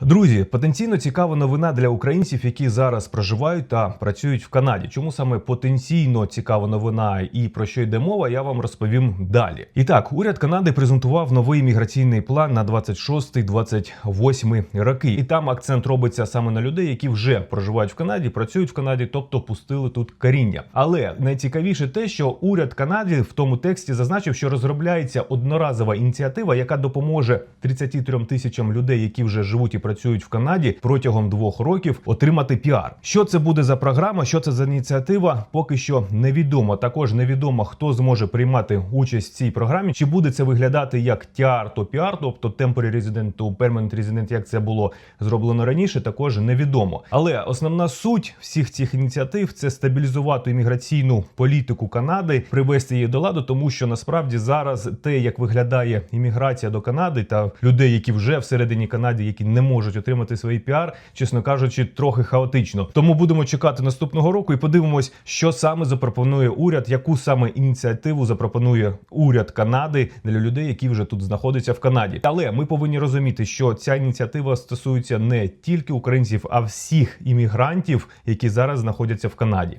Друзі, потенційно цікава новина для українців, які зараз проживають та працюють в Канаді. Чому саме потенційно цікава новина і про що йде мова, я вам розповім далі. І так, уряд Канади презентував новий міграційний план на 26-28 роки. І там акцент робиться саме на людей, які вже проживають в Канаді, працюють в Канаді, тобто пустили тут коріння. Але найцікавіше те, що уряд Канади в тому тексті зазначив, що розробляється одноразова ініціатива, яка допоможе 33 тисячам людей, які вже живуть і працюють в Канаді протягом двох років, отримати піар. Що це буде за програма? Що це за ініціатива? Поки що невідомо. Також невідомо, хто зможе приймати участь в цій програмі. Чи буде це виглядати як тіар, то піар, тобто temporary resident to permanent resident, як це було зроблено раніше, також невідомо. Але основна суть всіх цих ініціатив це стабілізувати імміграційну політику Канади, привести її до ладу, тому що насправді зараз те, як виглядає імміграція до Канади та людей, які вже всередині Канади, які не можуть отримати свій піар, чесно кажучи, трохи хаотично. Тому будемо чекати наступного року і подивимось, що саме запропонує уряд, яку саме ініціативу запропонує уряд Канади для людей, які вже тут знаходяться в Канаді. Але ми повинні розуміти, що ця ініціатива стосується не тільки українців, а всіх іммігрантів, які зараз знаходяться в Канаді.